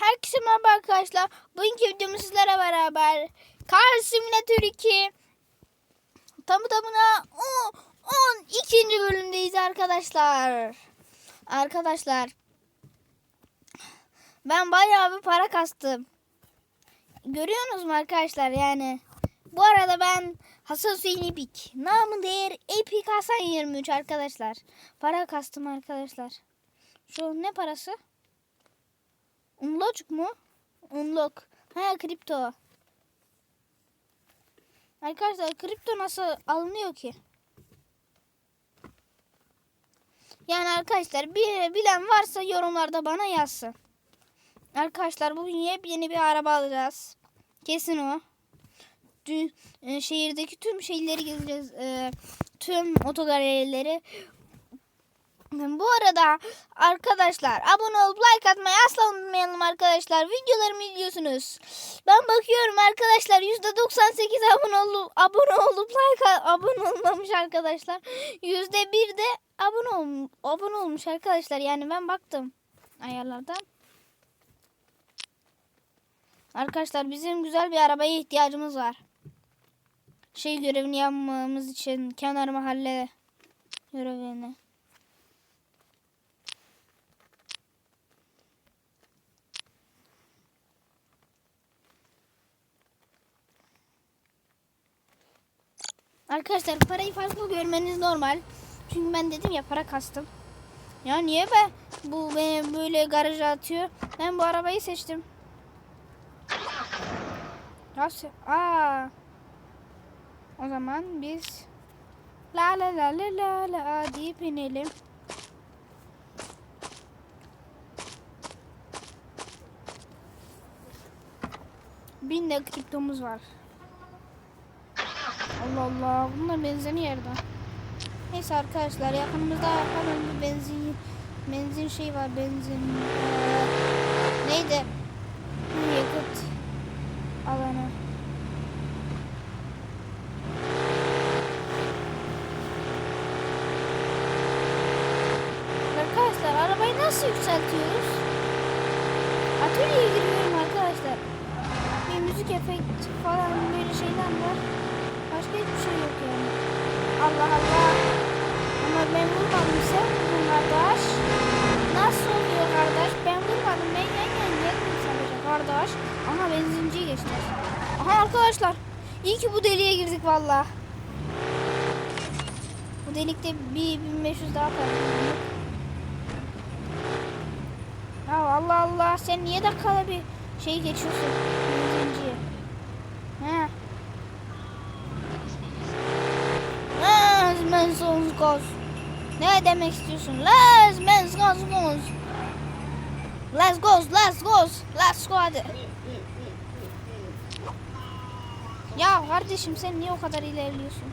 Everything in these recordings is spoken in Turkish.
Herkese merhaba arkadaşlar. Bugünkü videomuz sizlere beraber Car Simulator 2 Tamı tamına 12. bölümdeyiz arkadaşlar. Arkadaşlar ben bayağı bir para kastım. Görüyorsunuz mu arkadaşlar yani. Bu arada ben Hasan Hüseyin Epik. Namı değer Epik Hasan 23 arkadaşlar. Para kastım arkadaşlar. Şu ne parası? Unlock mu? Unlock. Ha kripto. Arkadaşlar kripto nasıl alınıyor ki? Yani arkadaşlar bir bilen varsa yorumlarda bana yazsın. Arkadaşlar bugün yepyeni bir araba alacağız. Kesin o. Dün e, şehirdeki tüm şeyleri gezeceğiz. E, tüm otogalerileri. Bu arada arkadaşlar abone olup like atmayı asla unutmayalım arkadaşlar. Videolarımı izliyorsunuz. Ben bakıyorum arkadaşlar %98 abone olup abone olup like abone olmamış arkadaşlar. %1 de abone ol, abone olmuş arkadaşlar. Yani ben baktım ayarlardan. Arkadaşlar bizim güzel bir arabaya ihtiyacımız var. Şey görevini yapmamız için kenar mahalle görevini. Arkadaşlar parayı fazla görmeniz normal. Çünkü ben dedim ya para kastım. Ya niye be bu beni böyle garaja atıyor? Ben bu arabayı seçtim. Nasıl? Aa. O zaman biz la la la la la la deyip inelim. Bin de kriptomuz var. Allah Allah. Bunlar benzini yerden. Neyse arkadaşlar yakınımızda hemen bir benzin benzin şey var benzin eee, neydi yakıt alanı arkadaşlar arabayı nasıl yükseltiyoruz atölyeye giriyorum arkadaşlar bir müzik efekt falan böyle şeyler var başka hiçbir şey yok yani Allah Allah ama ben vurmadım sen vurdun kardeş nasıl oluyor kardeş ben vurmadım ben yan yan geldim sadece kardeş aha benzinciye geçti aha arkadaşlar iyi ki bu deliğe girdik valla bu delikte bir 1500 daha para ya Allah Allah sen niye dakikada bir şey geçiyorsun benzinciye he Las mensos gos. Ne demek istiyorsun? Las mensos gos. Let's go, let's go, let's go. Ya kardeşim sen niye o kadar ilerliyorsun?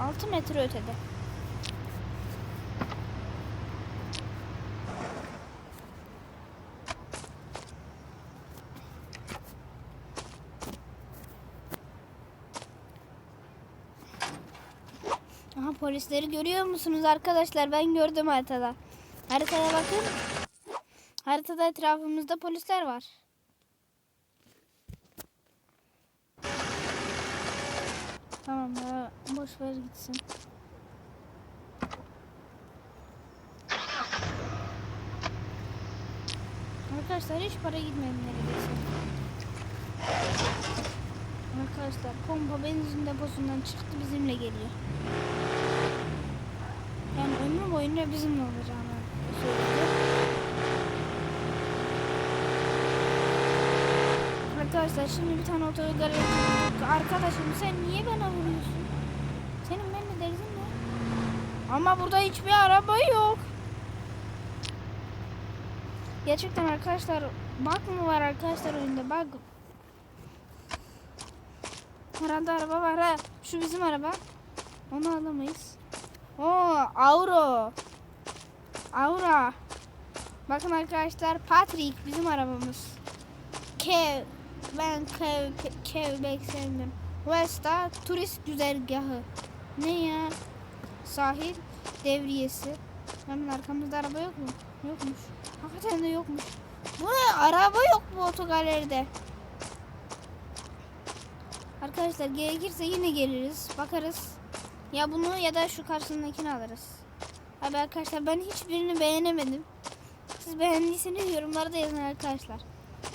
Altı metre ötede. Aha polisleri görüyor musunuz arkadaşlar? Ben gördüm haritada. Haritaya bakın. Haritada etrafımızda polisler var. Tamam ya boş ver gitsin. Arkadaşlar hiç para gitmedi neredeyse. Arkadaşlar pompa benzin deposundan çıktı bizimle geliyor. Yani ömrü boyunca bizimle olacağını Arkadaşlar şimdi bir tane gittik. Arkadaşım sen niye bana vuruyorsun? Senin benimle derdin ne? Ama burada hiçbir araba yok. Gerçekten arkadaşlar bug mı var arkadaşlar oyunda bug. Herhalde araba var ha. Şu bizim araba. Onu alamayız. Oo, Auro. Aura. Bakın arkadaşlar Patrick bizim arabamız. Kev. Ben Kev, Kev pek sevdim. Vesta turist güzergahı. Ne ya? Sahil devriyesi. Hemen arkamızda araba yok mu? Yokmuş. Hakikaten de yokmuş. Bu ne? Araba yok bu otogaleride. Arkadaşlar gerekirse yine geliriz. Bakarız. Ya bunu ya da şu karşısındakini alırız. Abi arkadaşlar ben hiçbirini beğenemedim. Siz beğendiyseniz yorumlarda yazın arkadaşlar.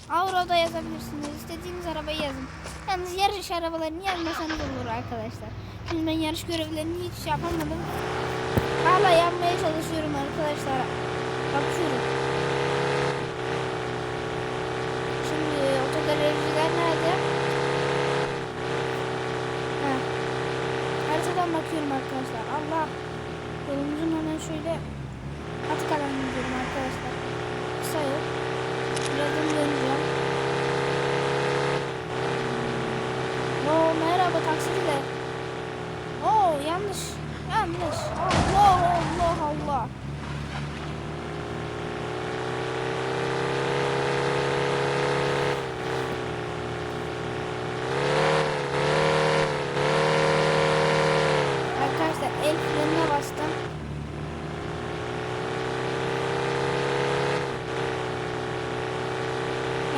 Avro'da yazabilirsiniz. İstediğiniz arabayı yazın. Yalnız yarış arabalarını yazmasanız olur arkadaşlar. Şimdi ben yarış görevlerini hiç yapamadım. Hala yapmaya çalışıyorum arkadaşlar. Bakıyorum. Şimdi otogalericiler nerede? Ha. Haritadan bakıyorum arkadaşlar. Allah. Yolumuzun hemen şöyle alanına gidiyorum arkadaşlar. Kısa. Birazdan merhaba taksiciler. Oo yanlış. Yanlış. Allah Allah Allah.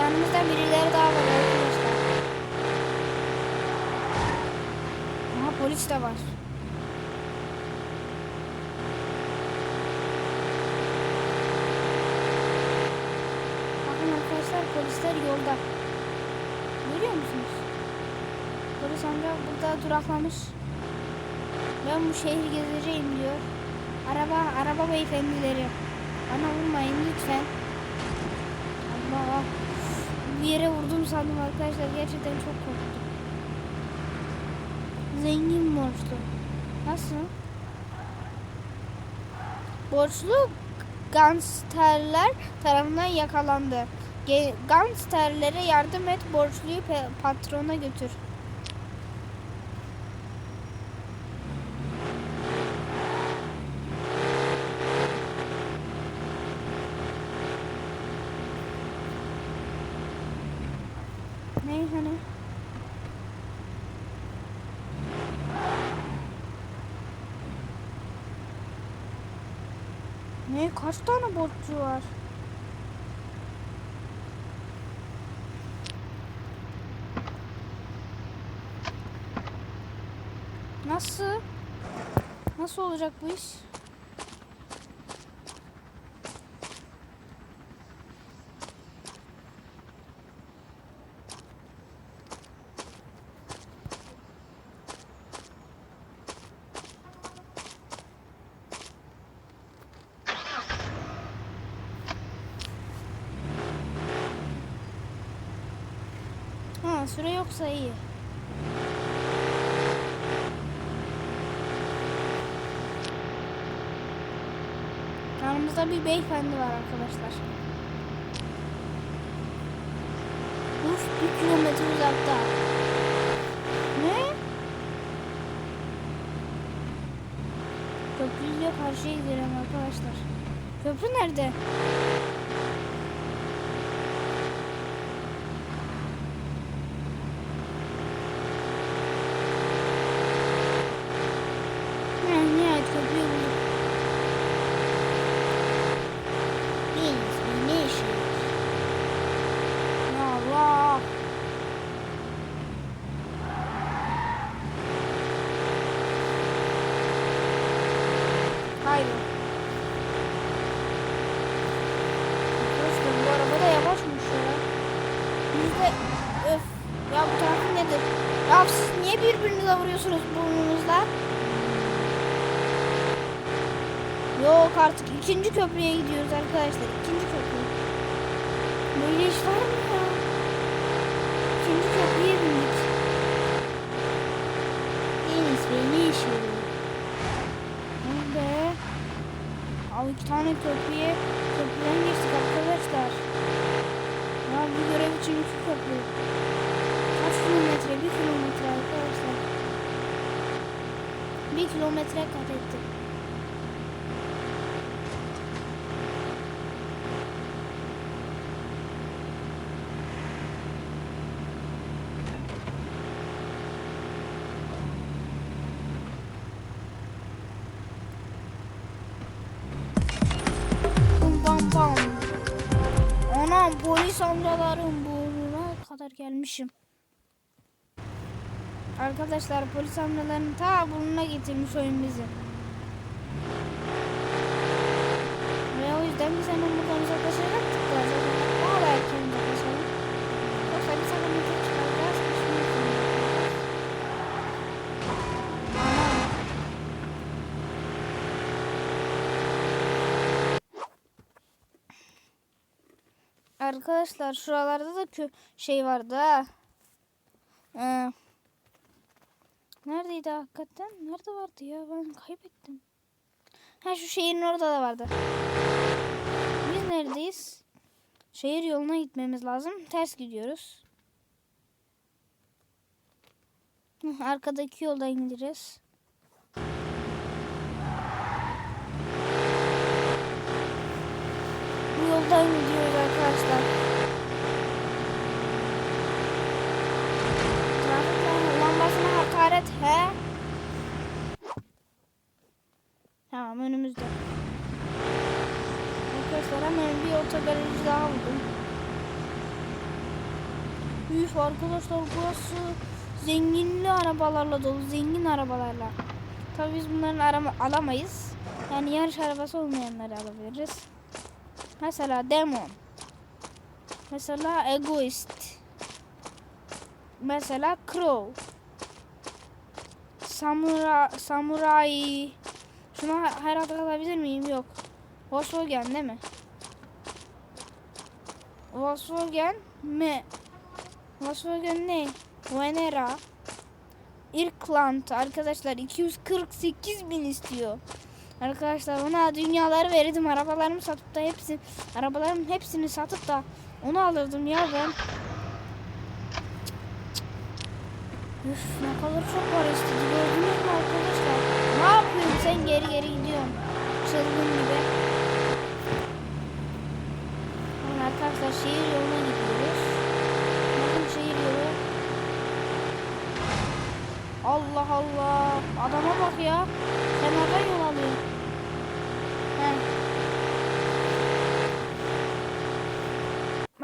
Yanımızda birileri daha var arkadaşlar. Aha polis de var. Bakın arkadaşlar polisler yolda. Görüyor musunuz? Polis amca burada duraklamış. Ben bu şehri gezeceğim diyor. Araba, araba beyefendileri. Bana vurmayın lütfen. Allah. Bir yere vurdum sandım arkadaşlar. Gerçekten çok korktum. Zengin borçlu. Nasıl? Borçlu gangsterler tarafından yakalandı. Gangsterlere yardım et, borçluyu patrona götür. Ne hani? Ne kaç tane borçlu var? Nasıl? Nasıl olacak bu iş? Ha süre yoksa iyi. Yanımızda bir beyefendi var arkadaşlar. Uf bir kilometre uzakta. Ne? Köprüyle karşıya gidelim arkadaşlar. Köprü nerede? Ha, nihayet köprüyü bulduk. Deniz ne işi? Ya Allah. Hayır. Arkadaşlar bu araba da yavaşmış ya. Yüzde öf. Ya bu tarafı nedir? Ya siz niye birbirinize vuruyorsunuz burnunuzla? Yok artık ikinci köprüye gidiyoruz arkadaşlar. İkinci köprü. Böyle iş var mı ya? İkinci köprüye bindik. Deniz var? Oh be. Abi iki tane köprüye köprüden geçtik arkadaşlar. Ya bu görev için iki köprü. Kaç kilometre Bir kilometre kat ettim. Anam polis amcaların burnuna kadar gelmişim. Arkadaşlar polis amcaların ta burnuna getirmiş oyun bizi. Ve o yüzden biz hemen buradan uzaklaşarak tıklayacağız. Daha da erken uzaklaşalım. Yoksa biz hemen düşünüyoruz. Anam. Arkadaşlar şuralarda da kö şey vardı ha. Ee, neredeydi hakikaten? Nerede vardı ya? Ben kaybettim. Ha şu şehrin orada da vardı. Biz neredeyiz? Şehir yoluna gitmemiz lazım. Ters gidiyoruz. Arkadaki yoldan gideceğiz. Bu yoldan gidiyoruz arkadaşlar. Hakaret he. Tamam önümüzde. Arkadaşlar hemen bir otogarajı daha buldum. Üf arkadaşlar burası zenginli arabalarla dolu. Zengin arabalarla. Tabii biz bunların arama alamayız. Yani yarış arabası olmayanları alabiliriz. Mesela Demon. Mesela Egoist. Mesela Crow. Samura, Samurai. Şuna herhalde alabilir miyim? Yok. Volkswagen değil mi? Volkswagen mi? Volkswagen ne? Venera. Irkland arkadaşlar 248 bin istiyor. Arkadaşlar ona dünyaları verirdim. Arabalarımı satıp da hepsi arabalarımın hepsini satıp da onu alırdım ya ben. Üf ne kadar çok var istedi. Gördünüz mü arkadaşlar? Ne yapıyorsun sen geri geri gidiyorsun. Çılgın gibi. Ama arkadaşlar şehir yoluna gidiyoruz. Bakın şehir yolu. Allah Allah. Adama bak ya. Kenardan yol alıyor. Heh.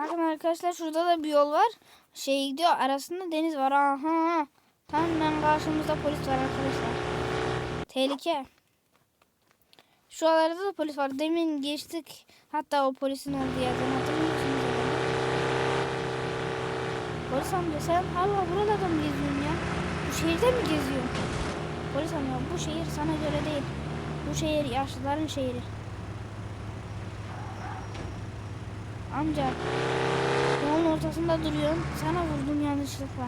Bakın arkadaşlar şurada da bir yol var. Şey gidiyor arasında deniz var. Aha. Tam hemen karşımızda polis var arkadaşlar. Tehlike. Şuralarda da polis var. Demin geçtik. Hatta o polisin olduğu yerden hatırlıyor musunuz? Polis amca sen hala buralarda mı geziyorsun ya? Bu şehirde mi geziyorsun? Polis amca bu şehir sana göre değil. Bu şehir yaşlıların şehri. Amca yolun ortasında duruyorsun. Sana vurdum yanlışlıkla.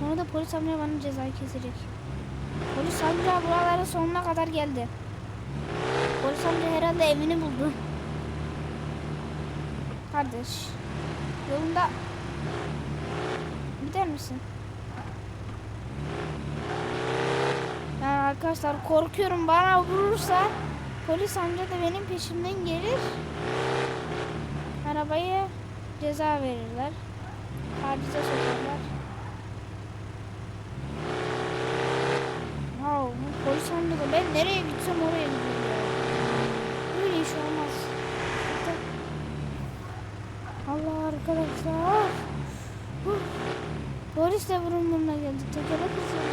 Sonra da polis amca bana cezayı kesecek. Polis amca buraların sonuna kadar geldi. Polis amca herhalde evini buldu. Kardeş. Yolunda gider misin? Yani arkadaşlar korkuyorum bana vurursa polis amca da benim peşimden gelir. Arabayı ceza verirler. Tacize sokarlar. Wow, bu polis da ben nereye gitsem oraya gidiyor ya. Böyle iş olmaz. Allah arkadaşlar. Polis de burun geldi. Tekere kızıyor.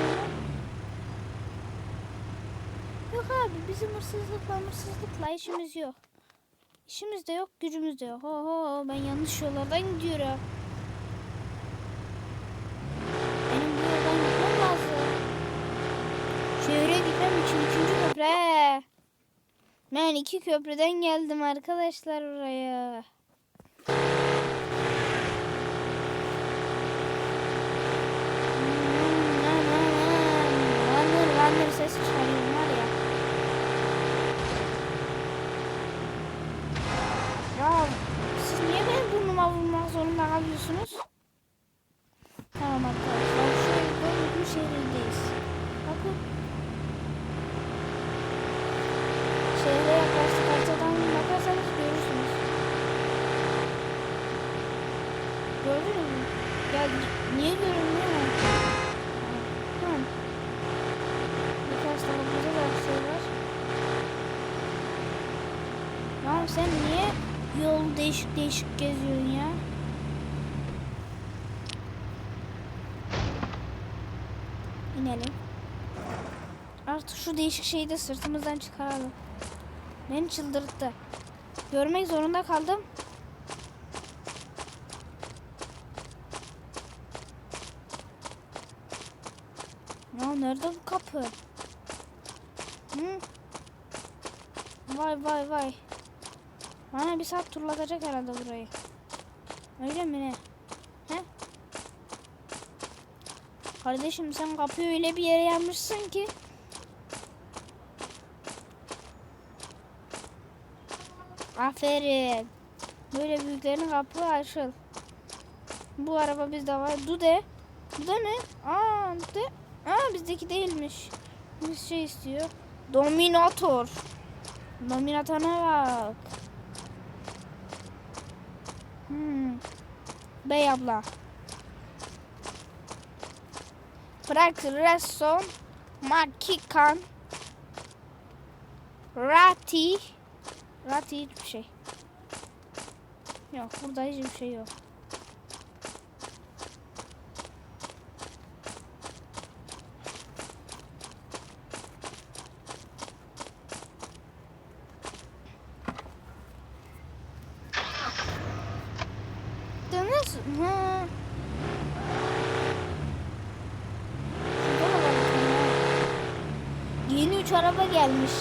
Yok abi bizim hırsızlıkla hırsızlıkla işimiz yok. İşimiz de yok, gücümüz de yok. Ho ho ben yanlış yollardan gidiyorum. Benim bu yoldan gitmem lazım. Şehre gitmem için ikinci köprü. Ben iki köprüden geldim arkadaşlar oraya. Lanır lanır ses çıkarıyorum var ya. Ya siz niye benim burnuma zorunda kalıyorsunuz? Tamam arkadaşlar şu bölümün şehrindeyiz. Bakın. Şehre yaklaştık haritadan bakarsanız görürsünüz. Gördünüz mü? Ya niye görünmüyor? Tamam. Birkaç tane da bir şey sen niye yol değişik değişik geziyorsun ya? İnelim. Artık şu değişik şeyi de sırtımızdan çıkaralım. Beni çıldırttı. Görmek zorunda kaldım. Ya nerede bu kapı? Hı? Vay vay vay. Bana bir saat turlatacak herhalde burayı. Öyle mi ne? He? Kardeşim sen kapıyı öyle bir yere yapmışsın ki. Aferin. Böyle büyüklerin kapı açıl. Bu araba bizde var. Dude. Dude ne? Aa, Dude. Aa bizdeki değilmiş. Bir şey istiyor. Dominator. Dominator'a bak. Hmm. Bey abla. Bırak Reson. Makikan. Rati. Rati hiçbir şey. Yok burada hiçbir şey yok. Deniz ha. Yeni üç araba gelmiş.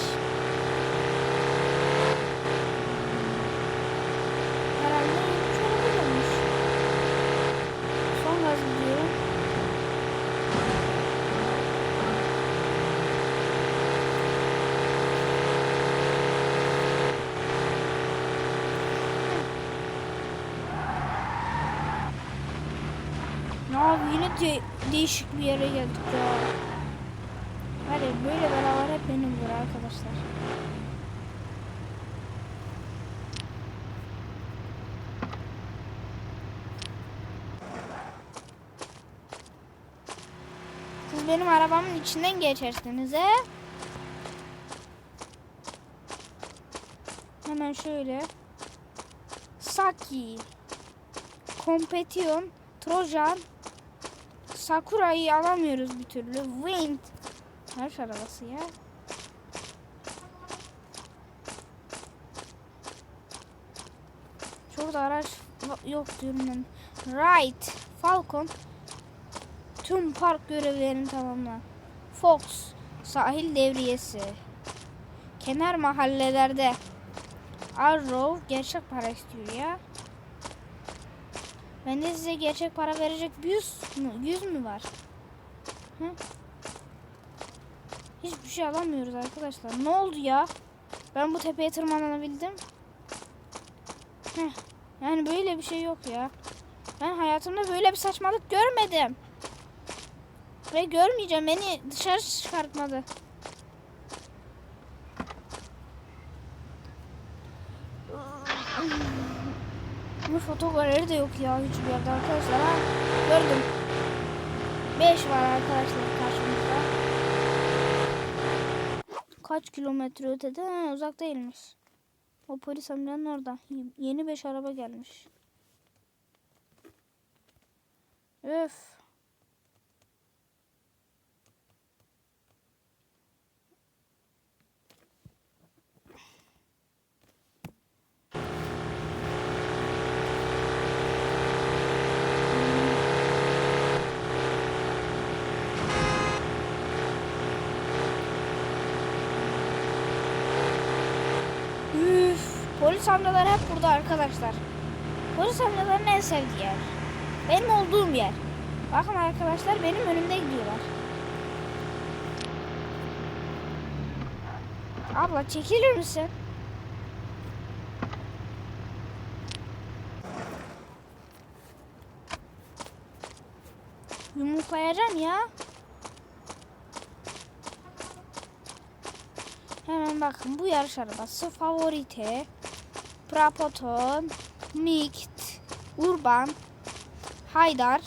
Herhalde yeni üç araba gelmiş. Son gaz gidiyorum. Ya yine de değişik bir yere geldik ya. Hadi böyle beraber hep benim var arkadaşlar. Siz benim arabamın içinden geçersiniz he? Hemen şöyle. Saki. Competition. Trojan. Sakura'yı alamıyoruz bir türlü. Wind. Her arabası ya. Şurada araç yok diyorum ben. Right. Falcon. Tüm park görevlerini tamamla. Fox. Sahil devriyesi. Kenar mahallelerde. Arrow gerçek para istiyor ya. Bende size gerçek para verecek 100 mü? 100 mü var? Hı? Hiçbir şey alamıyoruz arkadaşlar. Ne oldu ya? Ben bu tepeye tırmanabildim. Heh. Yani böyle bir şey yok ya. Ben hayatımda böyle bir saçmalık görmedim. Ve görmeyeceğim. Beni dışarı çıkartmadı. Bu fotoğrafları de yok ya hiçbir yerde arkadaşlar. Ha, gördüm. 5 var arkadaşlar karşımızda. Kaç kilometre ötede? Ha, uzak değilmiş. O polis amcanın orada. Yeni 5 araba gelmiş. Öf. Üf, polis amcalar hep burada arkadaşlar. Polis amcaların en sevdiği yer. Benim olduğum yer. Bakın arkadaşlar benim önümde gidiyorlar. Abla çekilir misin? Yumruklayacağım ya. Hemen bakın bu yarış arabası favorite, Prapoton, Mikt, Urban, Haydar.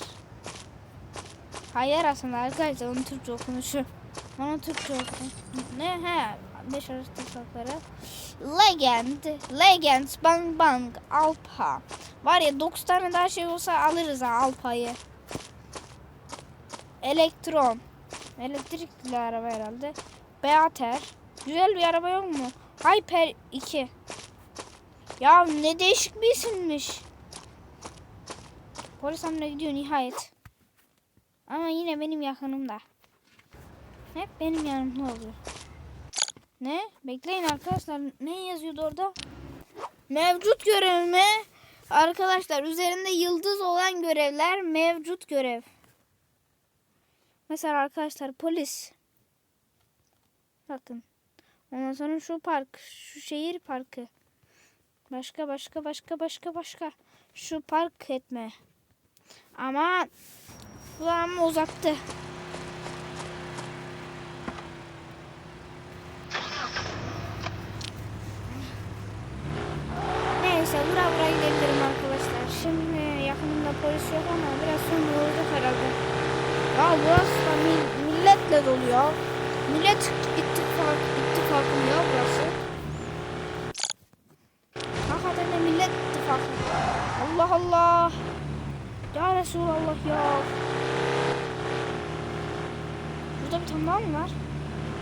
Haydar aslında arkadaşlar onun Türkçe okunuşu. Onun Türkçe okun. Ne he 5 araç sokakları. Legend, Legend, Bang Bang, Alpa. Var ya 9 tane daha şey olsa alırız ha Alpa'yı. Elektron. Elektrikli araba herhalde. Beater. Güzel bir araba yok mu? Hyper 2. Ya ne değişik bir isimmiş. Polis amına gidiyor nihayet. Ama yine benim yakınımda. Hep benim yanımda oluyor. Ne? Bekleyin arkadaşlar. Ne yazıyordu orada? Mevcut görev mi? Arkadaşlar üzerinde yıldız olan görevler mevcut görev. Mesela arkadaşlar polis. Bakın. Ondan sonra şu park, şu şehir parkı. Başka başka başka başka başka. Şu park etme. Ama bu ama uzattı. Neyse bura bura gidebilirim arkadaşlar. Şimdi yakınımda polis yok ama biraz sonra olacak herhalde. Ya burası da mil- milletle dolu ya. Millet ittifak, ittifakı ya burası. Hakikaten de millet ittifakı. Allah Allah. Ya Resulallah ya. Burada bir tane mı var?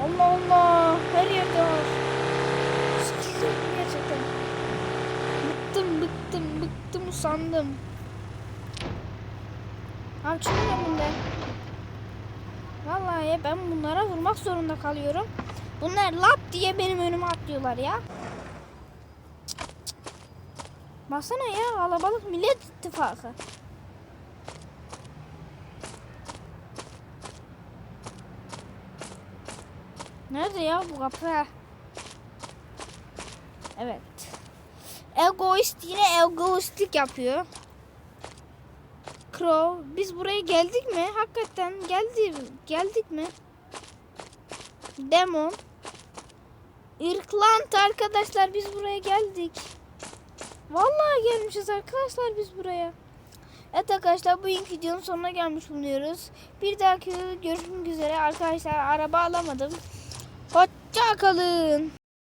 Allah Allah. Her yerde var. Sıkıldım gerçekten. Bıktım bıktım bıktım usandım. Abi çıkın önümden. Vallahi ben bunlara vurmak zorunda kalıyorum. Bunlar lap diye benim önüme atlıyorlar ya. Baksana ya kalabalık millet ittifakı. Nerede ya bu kapı? Evet. Egoist yine egoistlik yapıyor. Crow biz buraya geldik mi? Hakikaten geldi geldik mi? Demon. Irklant arkadaşlar biz buraya geldik. Vallahi gelmişiz arkadaşlar biz buraya. Evet arkadaşlar bu videonun sonuna gelmiş bulunuyoruz. Bir dahaki görüşmek üzere arkadaşlar araba alamadım. Hoşça kalın.